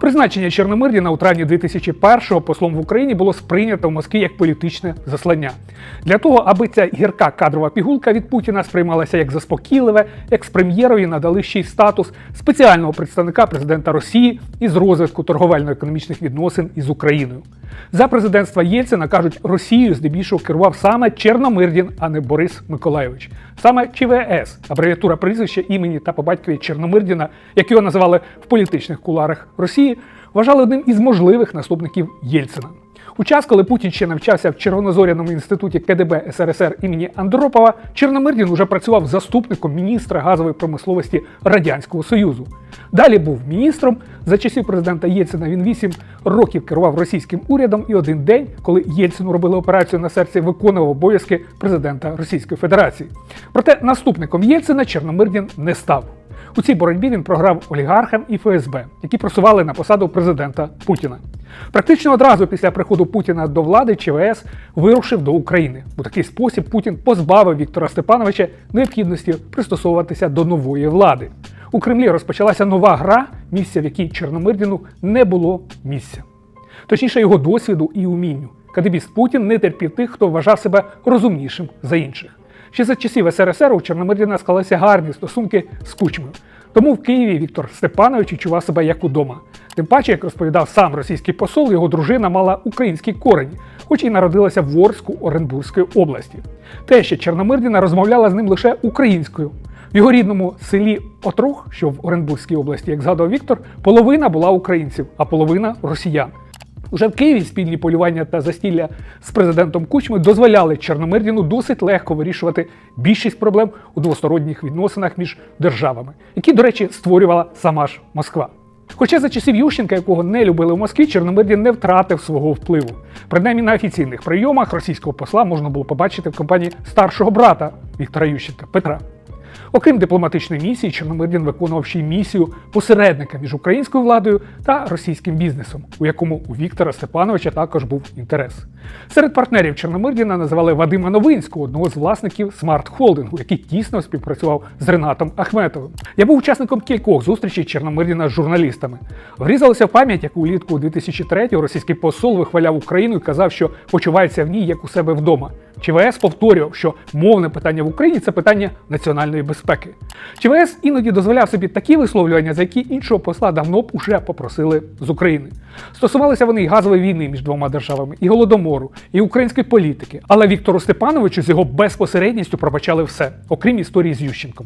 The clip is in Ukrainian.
Призначення Чорномирдіна у травні 2001-го послом в Україні було сприйнято в Москві як політичне заслання. Для того, аби ця гірка кадрова пігулка від Путіна сприймалася як заспокійливе, екс-прем'єрові надали ще й статус спеціального представника президента Росії із розвитку торговельно-економічних відносин із Україною. За президентства Єльцина кажуть, Росією здебільшого керував саме Чорномирдін, а не Борис Миколайович. Саме ЧВС, абревіатура прізвища імені та по батькові Чорномирдіна, як його називали в політичних куларах Росії, вважали одним із можливих наступників Єльцина. У час, коли Путін ще навчався в Червонозоряному інституті КДБ СРСР імені Андропова, Чорномирдін уже працював заступником міністра газової промисловості Радянського Союзу. Далі був міністром. За часів президента Єльцина він 8 років керував російським урядом, і один день, коли Єльцину робили операцію на серці, виконував обов'язки президента Російської Федерації. Проте наступником Єльцина Чорномирдін не став. У цій боротьбі він програв олігархам і ФСБ, які просували на посаду президента Путіна. Практично одразу після приходу Путіна до влади ЧВС вирушив до України. У такий спосіб Путін позбавив Віктора Степановича необхідності пристосовуватися до нової влади. У Кремлі розпочалася нова гра, місця, в якій Чорномирдіну не було місця. Точніше, його досвіду і умінню. Кадебіст Путін не терпів тих, хто вважав себе розумнішим за інших. Ще за часів СРСР у Чорномирдіна склалися гарні стосунки з кучмою. Тому в Києві Віктор Степанович відчував себе як удома. Тим паче, як розповідав сам російський посол, його дружина мала українські корені, хоч і народилася в Ворську Оренбурзької області. Те, що Чорномирдіна розмовляла з ним лише українською. В його рідному селі Отрог, що в Оренбурзькій області, як згадував Віктор, половина була українців, а половина росіян. Уже в Києві спільні полювання та застілля з президентом Кучми дозволяли Чорномирдіну досить легко вирішувати більшість проблем у двосторонніх відносинах між державами, які, до речі, створювала сама ж Москва. Хоча за часів Ющенка, якого не любили в Москві, Чорномирдін не втратив свого впливу. Принаймні на офіційних прийомах російського посла можна було побачити в компанії старшого брата Віктора Ющенка Петра. Окрім дипломатичної місії, Чорномирдін виконував ще й місію посередника між українською владою та російським бізнесом, у якому у Віктора Степановича також був інтерес. Серед партнерів Чорномирдіна називали Вадима Новинського, одного з власників Смарт Холдингу, який тісно співпрацював з Ренатом Ахметовим. Я був учасником кількох зустрічей Чорномирдіна з журналістами. Врізалося в пам'ять, як улітку 2003-го російський посол вихваляв Україну і казав, що почувається в ній як у себе вдома. ЧВС повторював, що мовне питання в Україні це питання національної безпеки. ЧВС іноді дозволяв собі такі висловлювання, за які іншого посла давно б уже попросили з України. Стосувалися вони і газової війни між двома державами, і голодомору, і української політики. Але Віктору Степановичу з його безпосередністю пробачали все, окрім історії з Ющенком.